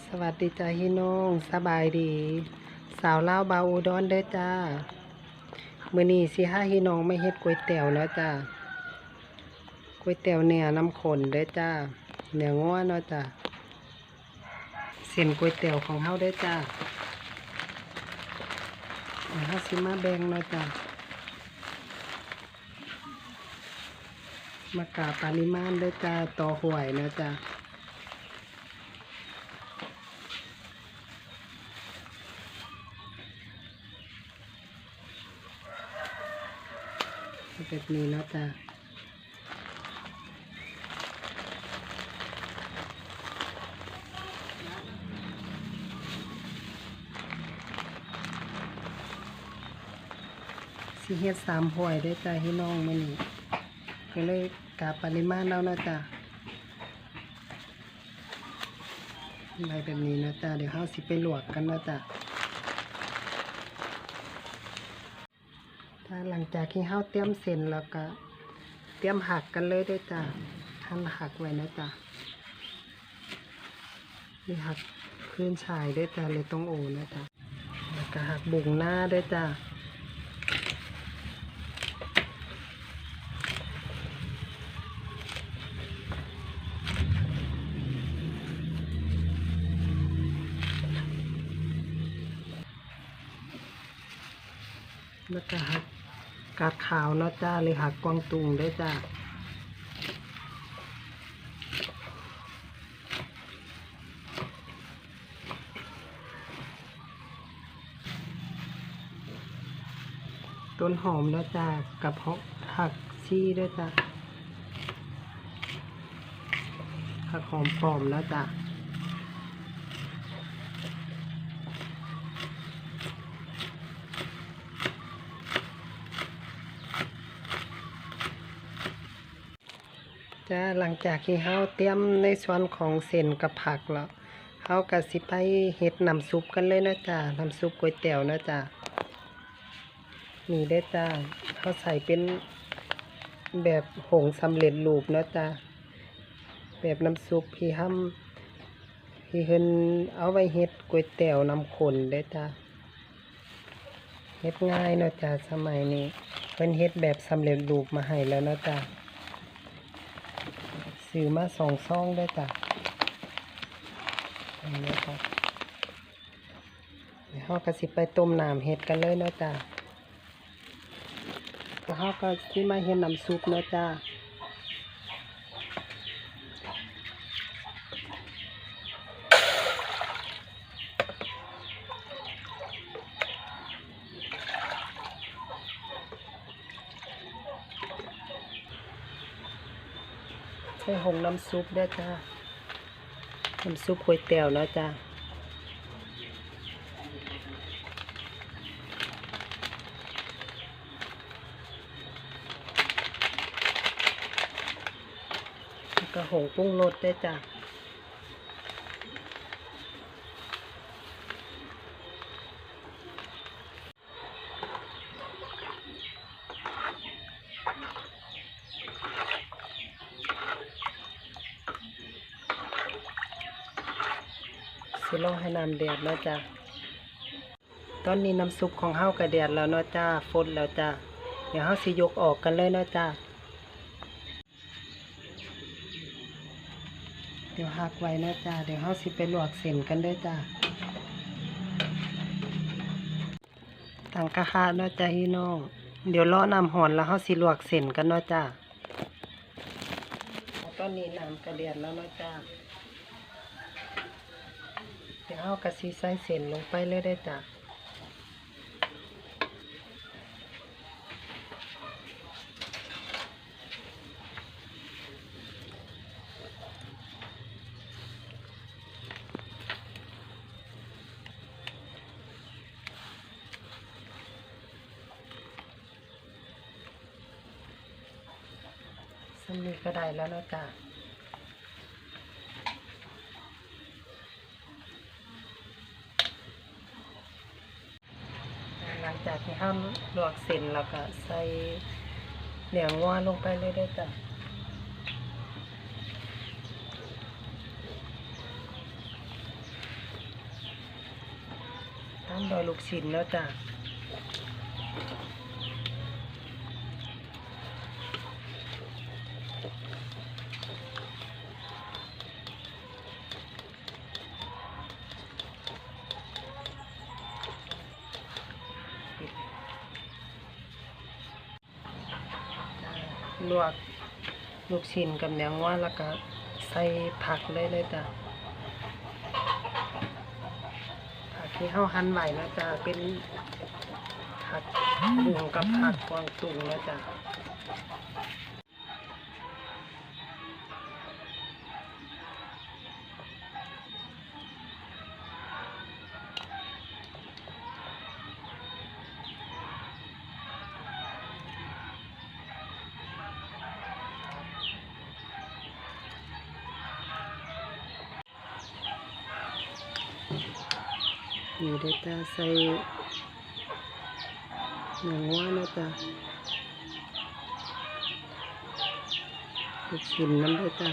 สวัสดีจ้าพี่น้องสบายดี สาวเลาบาวอุดรเด้อจ้ามื้อนี้สิหาพี่น้องไม่เฮ็ดก๋วยเตี๋ยวแล้วจ้าก๋วยเตี๋ยวเนื้อน้ำข้นเด้อจ้าเนื้องัวเนาะจ้าเส้นก๋วยเตี๋ยวของเฮาเด้อจ้าเฮาสิมาแบ่งเนาะจ้ามากาปาริมาณเด้อจ้าต่อหวยเนาะจ้า แบบนี้เนาะจ้ะสิเฮ็ดสามห้วยได้จ้ะพี่น้องมื้อนี้ก็เลยกาปริมาณแล้วนะจ้ะไว้แบบนี้นะจ้ะเดี๋ยวเฮาสิไปลวกกันนะจ้ะถ้า หลังจากที่เฮาเตรียมเส้นแล้วก็ เตรียมหักกันเลยเด้วยจ้ะหั่นหักไว้นะจ้ะนี่หักพื้นชายด้วยจ้ะเลยต้องโอนะจ้ะแล้วก็หักบุงหน้าด้วยจ้ะแล้วก็หัก กาดขาวเนาะจ้าเลยหักกวางตุงได้จ้ะต้นหอมเนาะจ้ากับหอกหักซี่ด้วยจ้ะหักหอมปลอมเนาะจ้ะ จ้าหลังจากที่เฮาเตรียมในส่วนของเส้นกับผักแล้วเฮาก็สิไปเฮ็ดน้ำซุปกันเลยนะจ้าน้ำซุปก๋วยเตี๋ยวนะจ้านี่ได้จ้าเฮาใส่เป็นแบบผงสำเร็จรูปนะจ้าแบบน้ำซุปที่ห้ำที่เพิ่นเอาไว้เฮ็ดก๋วยเตี๋ยวน้ำข้นได้จ้าเฮ็ดง่ายเนาะจ้าสมัยนี้เพิ่นเฮ็ดแบบสำเร็จรูปมาให้แล้วเนาะจ้า ซื้อมาสองซองได้จ้ะอันนี้ครับเดี๋ยวเราก็สิไปต้มน้ำเห็ดกันเลยเนาะจ้ะแล้วเราก็สิมาเห็ดน้ำซุปเนาะจ้ะ ใส่หงน้ำซุปได้จ้า น้ำซุปก๋วยเตี๋ยวแล้วจ้าแล้วก็หงปรุงรสได้วยจ้า สิลองให้น้ำเดือดเนาะจ้ะตอนนี้น้ำซุปของเฮากระเดือดแล้วเนาะจ้าฟดแล้วจ้าเดี๋ยวเฮาสิยกออกกันเลยเนาะจ้าเดี๋ยวหักไว้เนาะจ้าเดี๋ยวเฮาสิไปลวกเส้นกันเด้อจ้าตั้งกระทะเนาะจ้าพี่น้อง เดี๋ยวรอน้ำหอนแล้วเฮาสิลวกเส้นกันเนาะจ้าตอนนี้น้ำกระเดือดแล้วเนาะจ้า เอากระซีใส่เส้นลงไปเลยได้จ้ะสำนีก็ได้แล้วนะจ้ะ วกเส้นแล้วก็ใส่เหนียงงาวลงไปเลยได้จ้ะตั้มดอยลูกชิ้นแล้วจ้ะ ลวกลูกชิ้นกับเนื้อว่าแล้วก็ใส่ผักเลยเลยจ้ะผักที่เฮาหั่นไว้นะจ้ะเป็นผักบุ้งกับผักกวางตุ้งนะจ๊ะ นี่เด้อจ้ะใส่หนื้องัวนะจ๊ะลูกชิ้นน้ำเด้อจ้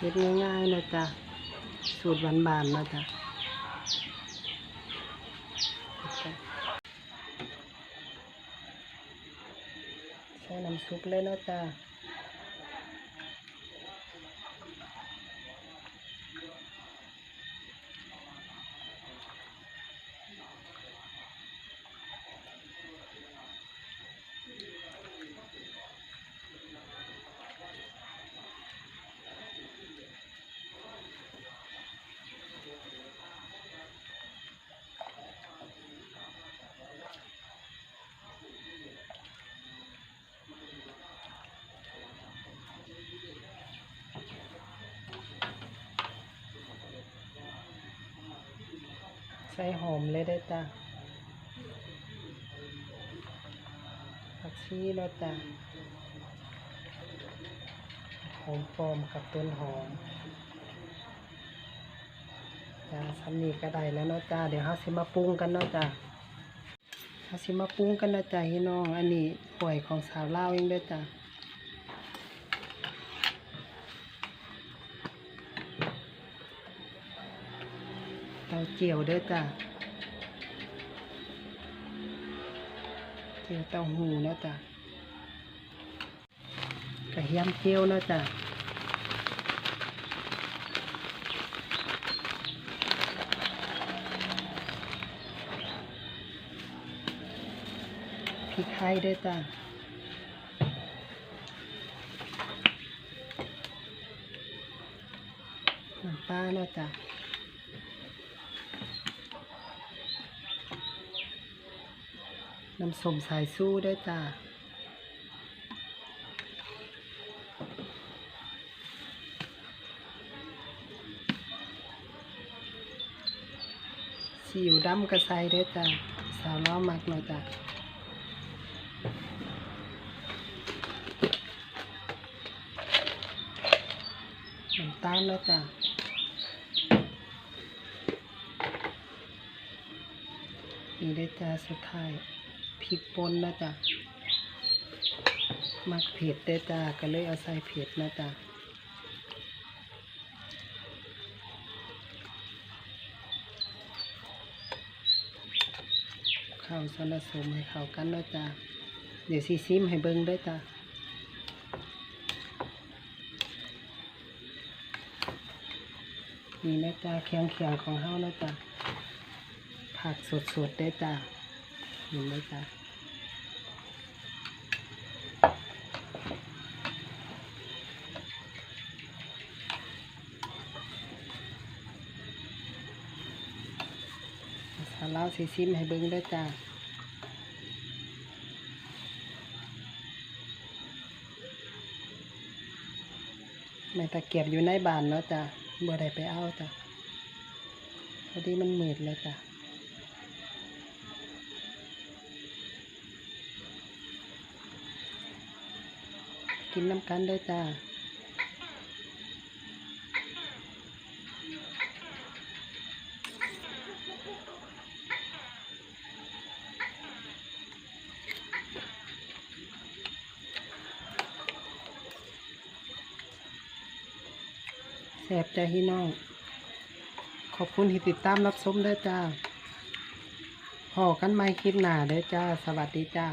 เฮ็ดง่ายๆนะจ๊ะสูตรหวานๆนะจ๊ะใช้น้ำซุปเลยนะจ๊ะ ส่หอมเลยได้จ้ะผักชีแล้วจ้ะหอมปลอมกับต้นหอมจ้าสำนีก็ได้แล้วเนาะจ้าเดี๋ยวเราสิมาปรุงกันเนาะจ้าเราสิมาปรุงกันนะจ้าพี่น้อง อันนี้ป่วยของสาวเล่าเองเด้อจ้า เตาเจียวเด้อจ้าเจียวเตาหูนะจ้ากระเทียมเจียวนะจ้าพริกไทยด้วยจ้ะน้ำปลาเนาะจ้ะ น้ำส้มสายสู้ได้จ้ะซีอิ๊วดำกระใส่ด้จ้ะสาวล้อมักเนาะจ้ะน้ำตาลแล้วจ้ะนี่ได้จ้าสุดท้าย พริกป่นนะจ้ะมักเผ็ดได้จ้าก็เลยเอาใส่เผ็ดนะจ้ะเข้าวสนผสมให้เข้ากันแล้วจ้ะเดี๋ยวซีซิมให้เบิ่งด้วยจ้ะนี่นะจ๊ะเคียงเคียงๆของเฮานะจ๊ะผักสดๆได้จ้ะเห็นไหมจ๊ะ สาลาสีซิมให้เบิ้งได้จ้ะแม่ตะเกียบอยู่ในบ้านเนาะจ้ะบ่ได้ไปเอาจ้ะพอดีมันมืดแล้วจ้ะกินน้ำกันเด้จ้า แซ่บจ้าพี่น้อง ขอบคุณที่ติดตามรับชมด้วยจ้าพอกันไม่คลิปหน้าเด้อจ้า สวัสดีจ้า